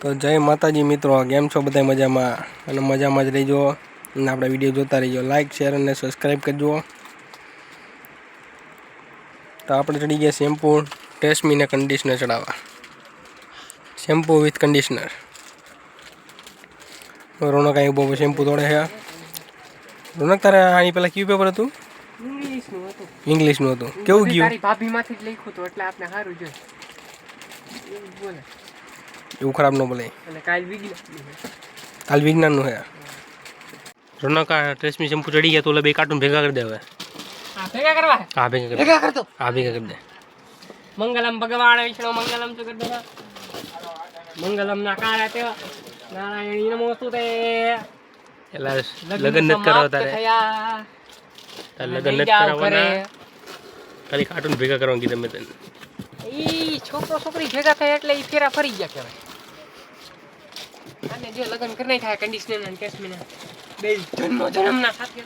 તો જય માતાજી મિત્રો કેમ છો બધા મજામાં? અને મજામાં જ રહીજો. અને આપણા વીડિયો જોતા રહીજો. લાઇક શેર અને સબસ્ક્રાઈબ કરજો. તો આપણે ચડી ગયા શેમ્પૂ ટેસ્મીને કન્ડિશનર ચડાવવા. શેમ્પૂ વિથ કન્ડિશનર રોનક અહીં બહુ શેમ્પૂ તોડે છે. રોનક તારે આની પહેલાં કયું પેપર હતું? ઇંગ્લિશનું હતું. કેવું ગયું? ભાભીમાંથી જ લખ્યું હતું એટલે આપણે સારું જોઈએ બોલે. એવું ખરાબ ન બોલે. કાલ વિજ્ઞાનનું વિજ્ઞાનનું છે રોનક આ ટ્રેસમી શેમ્પૂ ચડી ગયા તો ઓલા બે કાર્ટૂન ભેગા કરી દે હવે. હા ભેગા કરવા હા? ભેગા કરી દે. ભેગા કરતો હા ભેગા કરી દે. મંગલમ ભગવાન વિષ્ણુ મંગલમ તો કરી દેવા મંગલમ ના કાળા તે નારાયણી નમોસ્તુ તે? એટલે લગ્ન તારે તારે લગ્ન લગ્ન કરાવવાના. ખાલી કાર્ટૂન ભેગા કરવા કીધું મેં તને. ઈ છોકરો છોકરી ભેગા થાય એટલે ઈ ફેરા ફરી ગયા કહેવાય. અને જો લગ્ન કરી નાખ્યા કન્ડિશનર અને કેસમીને બે જન્મ જન્મના સાથે.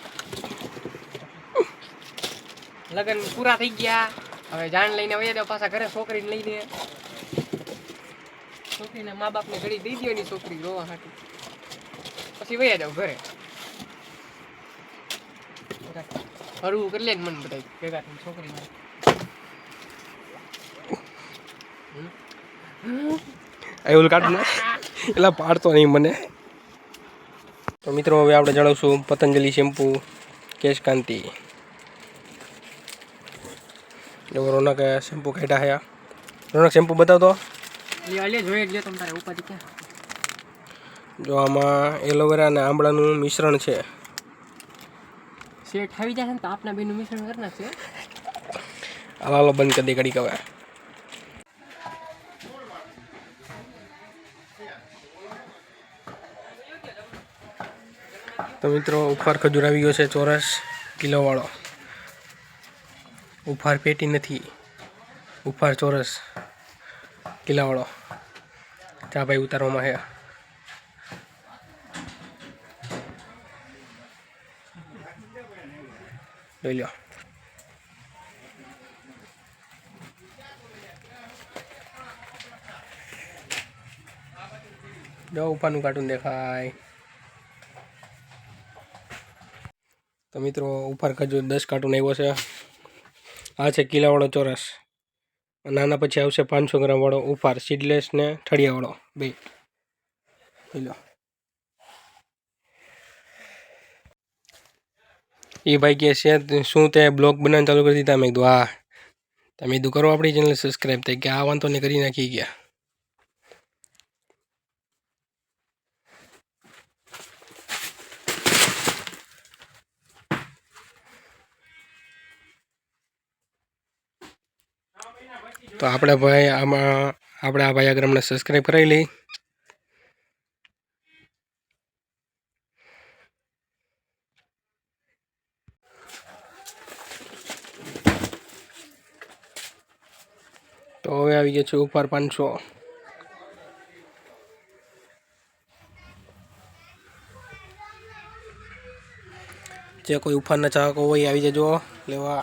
લગ્ન પૂરા થઈ ગયા. હવે જાણ લઈને વયા દો પાછા ઘરે છોકરીને લઈને છોકરીના મા બાપને ઘડી દઈ દો એની છોકરી રોવા હાટી. પછી વયા જાવ ઘરે. ફરવું કરી લે ને મન બધા ભેગા થઈને છોકરીને આ કાઢ કાર્ટૂન એટલે પાડતો નહીં મને. તો મિત્રો હવે આપણે જણાવશું પતંજલિ શેમ્પુ કેશ કાંતિ રોનક શેમ્પૂ કાઢ્યા હયા રોનક શેમ્પુ બતાવતો? જો આમાં એલોવેરા અને આંબળાનું મિશ્રણ છે. આવી જશે ને તો આપના બેનું મિશ્રણ કરી નાખશે હાલો બંધ કરી દે ઘડીક હવે. તો મિત્રો, ઉપહાર ખજૂર આવી ગયો છે ચોરસ કિલોવાળો. ઉફાર પેટી નથી. ઉફાર ચોરસ કિલોવાળો. ચા ભાઈ, ઉતારવામાં છે લઈ લો જો ઉપરનું કાર્ટૂન દેખાય. તો મિત્રો, ઉપર ખજૂર દસ કાર્ટૂન આવ્યો છે. આ છે કિલાવાળો ચોરસ. નાના પછી આવશે પાંચસો ગ્રામવાળો ઉફાર સીડલેસ ને ઠળિયાવાળો. બે. લો. એ ભાઈ કે છે, શું તે બ્લોગ બનાવવાનું ચાલુ કરી દીધા? મેં કીધું, હા. તમે કીધું, કરો આપણી ચેનલ સબસ્ક્રાઈબ થઈ કે આ વાંધો ને કરી નાખી ગયા તો આપણે ભાઈ આમાં, આપણે આ આગળ સબસ્ક્રાઈબ કરાવી લઈ તો હવે આવી ગયો છે ઉપર પાંચસો. જે કોઈ ઉપરના ચાહકો હોય આવી જજો, લેવા.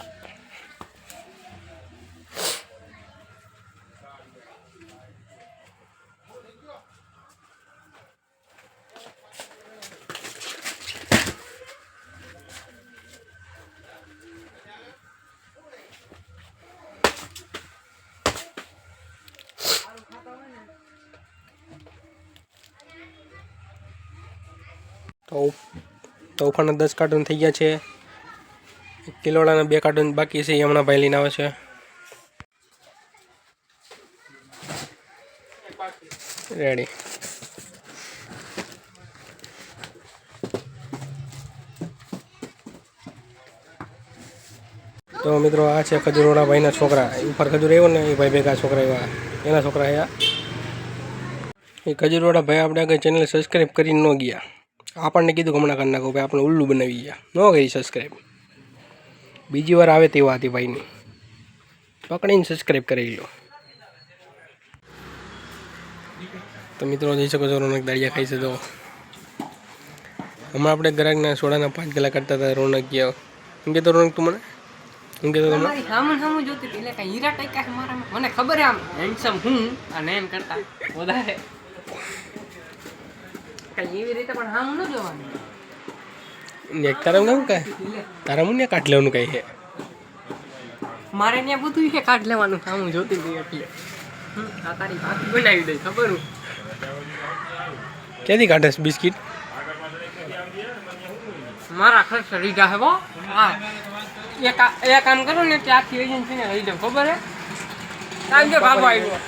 તો તો ઉફાના દસ કાર્ટૂન થઈ ગયા છે. કિલોડાના બે કાર્ટૂન બાકી છે, એ હમણાં ભાઈ લઈને આવે છે. રેડી તો મિત્રો, આ છે ખજૂરોડા ભાઈના છોકરા. ઉપર ખજૂર આવ્યો ને, એ ભાઈ ભેગા છોકરા એવા એના છોકરા આવ્યા. એ ખજૂરોડા ભાઈ, આપણે આગળ ચેનલ સબસ્ક્રાઈબ કરી ન ગયા. આપણને કીધું હમણાં કરી નાખો, ભાઈ આપણે ઉલ્લુ બનાવી ગયા. ન કરી સબસ્ક્રાઈબ બીજી વાર આવે તેવા હતી ભાઈની. પકડીને સબસ્ક્રાઈબ કરી લો તો મિત્રો, જઈ શકો છો, રોનક દાળિયા ખાઈ છે તો. હમણાં આપણે ગ્રાહકના સોડાના પાંચ કલાક કરતા હતા રોનક ગયા એમ તો રોનક તું છે મને ખબર આમ હેન્ડસમ હું અને એમ કરતા વધારે. કઈ એવી રીતે પણ ન જોવાનું. ને તારા કેવું કાંઈ તારા મુને કાઢ લેવાનું કાંઈ છે? મારે ત્યાં બધું છે કાઢ લેવાનું આમ જોતી હતી એટલે. આ તારી ભાભી બનાવી દઈ ખબર હું. ક્યાંથી કાઢેસ બિસ્કિટ? મારા ખર્ચ રીધા હે બો હા એ કામ કરો ને ત્યાંથી એજન્સીને લઈ જાઉં ખબર હે? સાંજે ભાગો આવ્યો.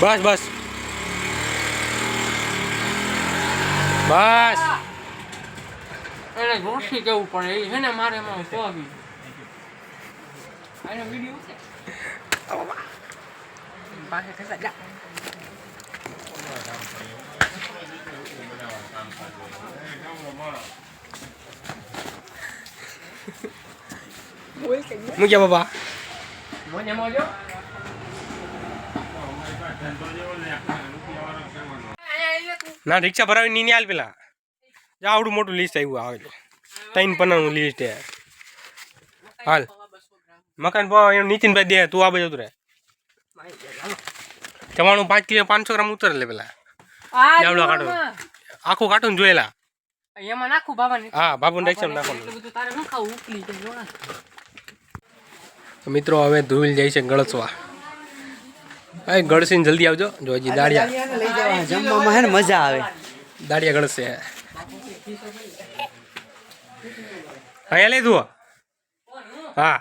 બસ બસ. બસ. એને જોશી કેવું પડે? એ છે ને મારે એમાં સોવી આનો વીડિયો છે? પાસે ખસા જા. બોલ કે મૂક્યા બાબા મોજે ના રિક્ષા ભરાવી ની હાલ પેલા. જા આવડું મોટું લિસ્ટ આવ્યું આવે ત્રણ પન્નાનું લિસ્ટ હે હાલ. મકાન એનું નીતિનભાઈ દે તું આ બાજુ ઉતરે. તમારું પાંચ કિલો પાંચસો ગ્રામ ઉતરે લે પેલા. જાવડો કાઢો. આખું કાર્ટૂન જોયેલા. એમાં નાખું બાબા ને હા બાબુને રિક્ષા નાખવાનું. તારે શું ખાવું? ઉકલી છે જોણા તો મિત્રો હવે ધૂળ જાય છે ગળસવા. એ ગળસીને જલ્દી આવજો. જો હજી દાડિયા જમવામાં હે ને મજા આવે. દાડિયા ગળસે અહીંયા લઈ દો હા.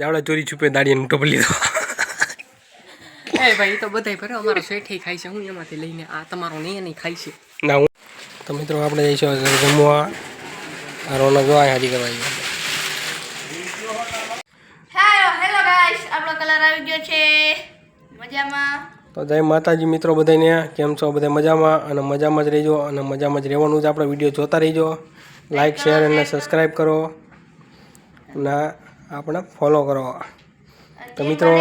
જાવડા ચોરી છુપે દાડિયાને મોટો પડી લીધો એ ભાઈ તો બધાય ભરે અમારો શેઠી ખાય છે હું એમાંથી લઈને આ તમારો નહીં નહીં ખાય છે. ના હું તો મિત્રો આપણે જઈશું જમવા. રોનક જો આ હાજી કરવા હેલો હેલો ગાઈસ આપણો કલર આવી ગયો છે. મજામાં? તો જય માતાજી મિત્રો બધાને કેમ છો? બધા મજામાં? અને મજામાં જ રહેજો અને મજામાં જ રહેવાનું જ આપણે વીડિયો જોતા રહેજો. લાઇક શેર અને સબસ્ક્રાઈબ કરો. અને આપણે ફોલો કરો. તો મિત્રો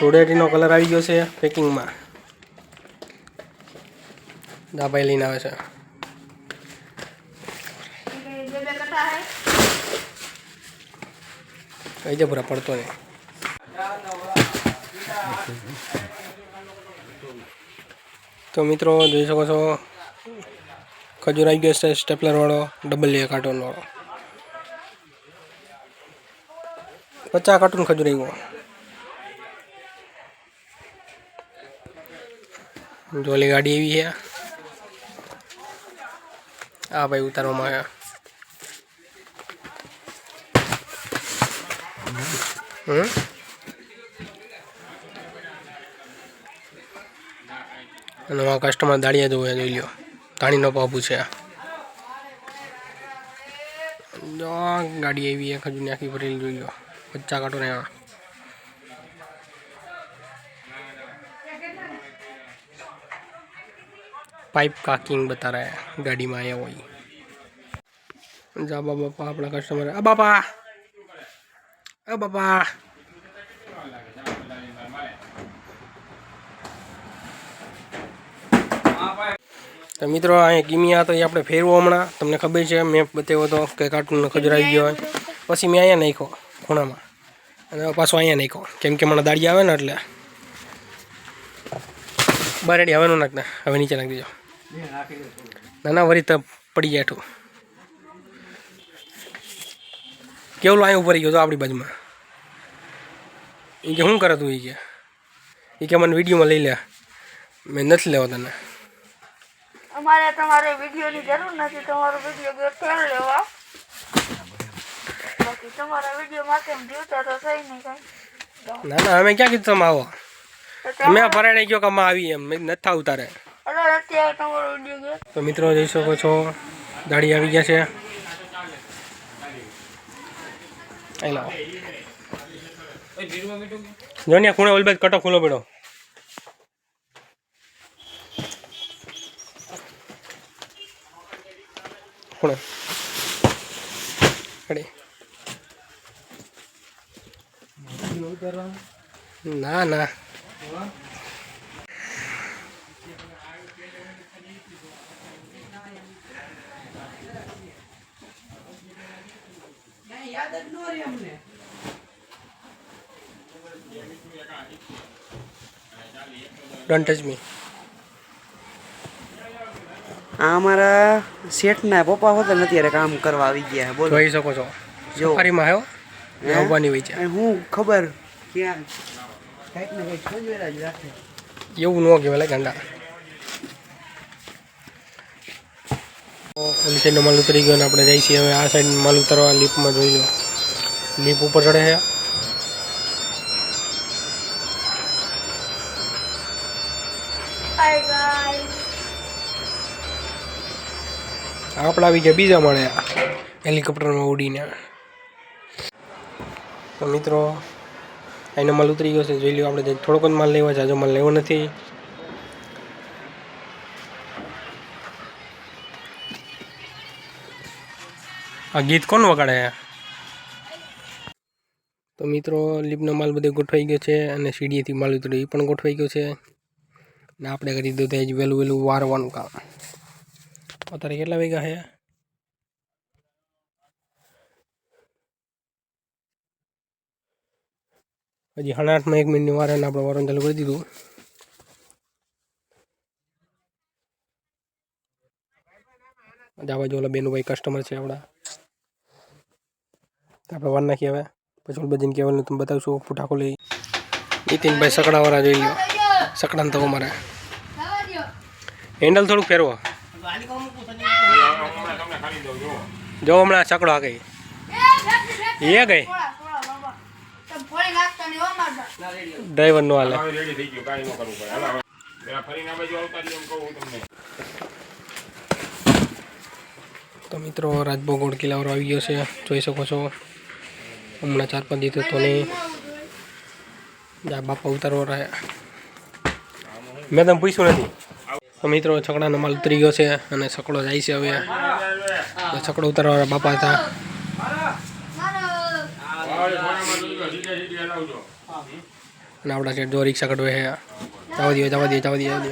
ધૂળેટીનો કલર આવી ગયો છે પેકિંગમાં દાભાઈ લઈને આવે છે. કઈ પૂરા પડતો નહીં. તો મિત્રો જોઈ શકો છો, ખજૂર આવી ગયો છે સ્ટેપલરવાળો ડબલ એ કાર્ટૂનવાળો પચાસ કાર્ટૂન ખજૂર આવ્યો. જોલી ગાડી એવી છે. આ ભાઈ ઉતારવામાં આવ્યા. હમ? આ કસ્ટમર દાળિયા જોવે જોઈ લ્યો. ધાણીનો ભાવ પૂછે ગાડી આવી એક હજુ આખી ભરેલી જોઈ લો બચ્ચા કાઢો ને પાઇપ કાકિંગ બતા રહ્યા है ગાડીમાં આવ્યા હોય. જા બા બાપા આપણા કસ્ટમર આ બાપા! આ બાપા! તો મિત્રો અહીંયા ગીમિયા તો એ આપણે ફેરવો હમણાં. તમને ખબર છે, મેં બતાવ્યો હતો કે કાર્ટૂનનો ખજરાઈ ગયો હોય. પછી મેં અહીંયા નાખ્યો, ખૂણામાં. અને પાછો અહીંયા નાખ્યો. કેમ કે મને દાડી આવે ને એટલે. બરેડી હવે નું નાખના હવે નીચે નાખી દેજો. ના ના વરી તો પડી જાય ઠું. કેવું અહીંયા ઉભરી ગયો તો આપણી બાજુમાં? એ કે શું કરે તું એ કે? એ કે મને વિડીયોમાં લઈ લે. મેં નથી લેવો તને. અમારે તમારે વિડીયોની જરૂર નથી તમારો વીડિયો તેલ લેવા. બાકી તમારા વીડિયો માટે જીવતા તો થઈ નહીં કઈ. ના ના અમે ક્યાં કીધું તમે આવો? અમે પરાણે ગયો કે અમે આવી એમ નથી આવતા તારે તમારો તો મિત્રો જઈ શકો છો દાડી આવી ગયા છે. જો ને ખૂણે ઓલબાદ કટો ખુલ્લો પડ્યો. ખૂણે કડી ના ના ડોન્ટ ટચ મી આ અમારા શેઠના પપ્પા હોતા ને અત્યારે કામ કરવા આવી ગયા બોલો. જોઈ શકો છો. જો. સફારીમાં આવ્યો? આવવાની હોય છે. હું ખબર ક્યાં કંઈક ને કંઈક ખંજવેરા જ રાખે. એવું ન કહેવાય લે ગંડા. ઓલી સાઈડનો માલ ઉતરી ગયો ને આપણે જઈએ છીએ હવે આ સાઈડ માલ ઉતરવા લીપમાં જોઈ લો. લીપ ઉપર ચડે છે. આપણે આવી ગયા બીજા માળે હેલિકોપ્ટરમાં ઉડીને. તો મિત્રો અહીંનો માલ ઉતરી ગયો છે. જોઈ લો આપણે થોડોક જ માલ લેવા હજુ માલ લેવો નથી. આ ગીત કોણ વગાડે? તો મિત્રો, લીપનો માલ બધો ગોઠવાઈ ગયો છે અને સીડીએથી માલ ઉતર્યો. એ પણ ગોઠવાઈ ગયો છે. ને આપણે કરી દીધું તે જ વહેલું વહેલું વારવાનું કામ. અત્યારે કેટલા વાગ્યા છે હજી સાડા આઠમાં એક મિનિટની વાર અને આપણે વરણ ચાલુ કરી દીધું જવા જો ઓલા બેનુભાઈ કસ્ટમર છે આપણા આપણે વાર નાખી હવે પછી ઓલ બજીને કહેવાનું તમે બતાવશું ફૂટાકો લઈ નીતિનભાઈ સકડાવાળા જોઈ લો સકડાને તો અમારે હેન્ડલ થોડુંક ફેરવો જો હમણાં સકડો આ ગઈ. એ ગઈ? ડ્રાઈવર નો હાલે. તો મિત્રો રાજભોગ ગોળ કિલ્લાવાળો આવી ગયો છે. જોઈ શકો છો. હમણાં ચાર પાંચ દિવસ તો નહીં. બાપા ઉતારવા રહ્યા. મેં તમે પૂછ્યું નથી. મિત્રો, છકડાનો માલ ઉતરી ગયો છે અને છકડો જાય છે હવે. છકડો ઉતારવાના બાપા હતા. અને આપણા છે જો રિક્ષા કઢવે છે. જવા દો જવા દો જવા દો જવા દો